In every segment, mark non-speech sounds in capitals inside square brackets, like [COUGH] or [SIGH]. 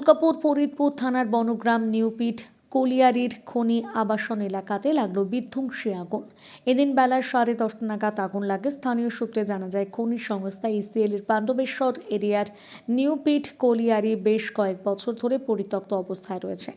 দুর্গাপুর ফরিদপুর থানার বনগ্রাম নিউপিট কলিয়ারির খনি আবাসন এলাকাতে লাগল বিধ্বংসী আগুন। এদিন বেলা সাড়ে দশটা নাগাদ আগুন লাগে। স্থানীয় সূত্রে জানা যায়, খনি সংস্থা ইসিএল এর পাণ্ডবেশ্বর এরিয়ার নিউপিট কলিয়ারি বেশ কয়েক বছর ধরে পরিত্যক্ত অবস্থায় রয়েছে।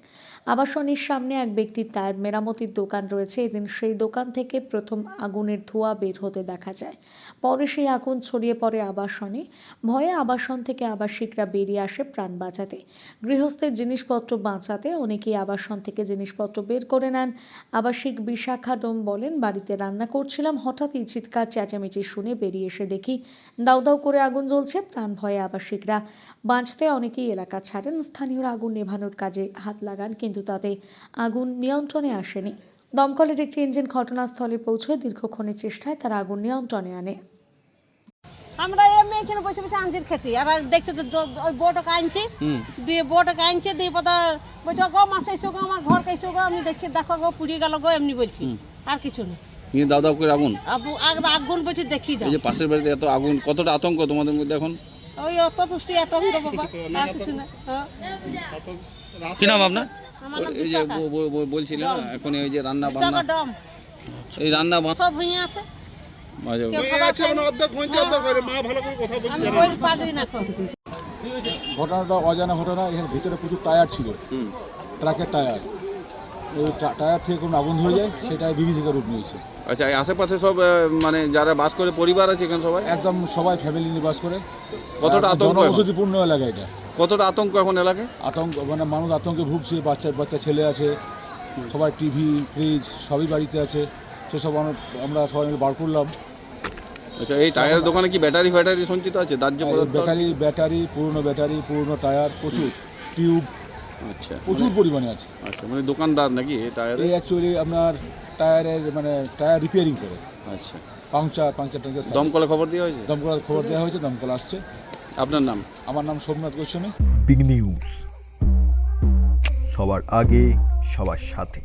আবাসনের সামনে এক ব্যক্তির টায়ার মেরামতির দোকান রয়েছে। এদিন সেই দোকান থেকে প্রথম আগুনের ধোঁয়া বের হতে দেখা যায়। পরে সেই আগুন ছড়িয়ে পড়ে আবাসনে। ভয়ে আবাসন থেকে আবাসিকরা বেরিয়ে আসে প্রাণ বাঁচাতে। গৃহস্থের জিনিসপত্র বাঁচাতে অনেকেই আবাসন থেকে জিনিসপত্র বের করে নেন। আবাসিক বিশাখা ডোম বলেন, বাড়িতে রান্না করছিলাম, হঠাৎই চিৎকার, চেঁচামেচি শুনে বেরিয়ে এসে দেখি দাউ দাউ করে আগুন জ্বলছে, প্রাণ ভয়ে আবাসিকরা। বাঁচতে অনেকেই এলাকা ছাড়েন, স্থানীয়রা আগুন নেভানোর কাজে হাত লাগান, কিন্তু তাতে আগুন নিয়ন্ত্রণে আসেনি। দমকলের একটি ইঞ্জিন ঘটনাস্থলে পৌঁছে দীর্ঘক্ষণের চেষ্টায় তারা আগুন নিয়ন্ত্রণে আনে। আমরা এমনি এখানে বসে বসে আঞ্জির খেছি আর দেখছ তো ওই বোটকে আনছি। দিয়ে বোটকে আনছে দিয়ে পাতা বলছো গো মাসে এসো গো আমার ঘর এসো গো আমি দেখি দেখো গো পুড়িয়ে গেল গো এমনি বলছি। আর কিছু না। নিয়ে দাও দাও করে আগুন। আবু আগ- আগুন বলছি দেখি যাও। এই যে পাশের বাড়িতে এত আগুন কতটা আতঙ্ক তোমাদের মধ্যে এখন? ওই অত তুষ্টি এত হলো বাবা। আর [LAUGHS] কিছু না। হ্যাঁ। কি নাম আপনার? এই যে বলছিলেন এখন এই যে রান্না বান্না। ডম এই রান্না বান্না। সব হয়ে আছে। ঘটনাটা অজানা ঘটনা এখানে ভিতরে প্রচুর টায়ার ছিল। ট্রাকের টায়ার। টায়ার থেকে কোনো আগুন ধরে যায় সেটা বিভীষিকা রূপ নিয়েছে। আচ্ছা আশেপাশে সব মানে যারা বাস করে পরিবার আছে এখানে সবাই? একদম সবাই ফ্যামিলি নিয়ে বাস করে। কতটা আতঙ্ক এখন? এলাকা এটা। কতটা আতঙ্ক এখন এলাকায়? আতঙ্ক মানে মানুষ আতঙ্কে ভুগছে বাচ্চা বাচ্চা ছেলে আছে সবাই টিভি ফ্রিজ সবই বাড়িতে আছে। সেসব আমরা- আমরা সবাই মিলে বার করলাম। আচ্ছা এই টায়ারের দোকানে কি ব্যাটারি ফ্যাটারি সঞ্চিত আছে? দাহ্য পদার্থ? ব্যাটারি ব্যাটারি পুরনো ব্যাটারি পুরনো টায়ার প্রচুর। টিউব আচ্ছা প্রচুর পরিমাণে আছে। আচ্ছা মানে দোকানদার নাকি এই টায়ারে? এই অ্যাকচুয়ালি আপনার টায়ারের মানে টায়ার রিপেয়ারিং করে। আচ্ছা। পাংচার পাংচার টাংচার সব। দমকলে খবর দেওয়া হয়েছে? দমকল খবর দেওয়া হয়েছে দমকল আসছে। আপনার নাম? আমার নাম সোমনাথ গোস্বামী। বিগ নিউজ সবার আগে সবার সাথে।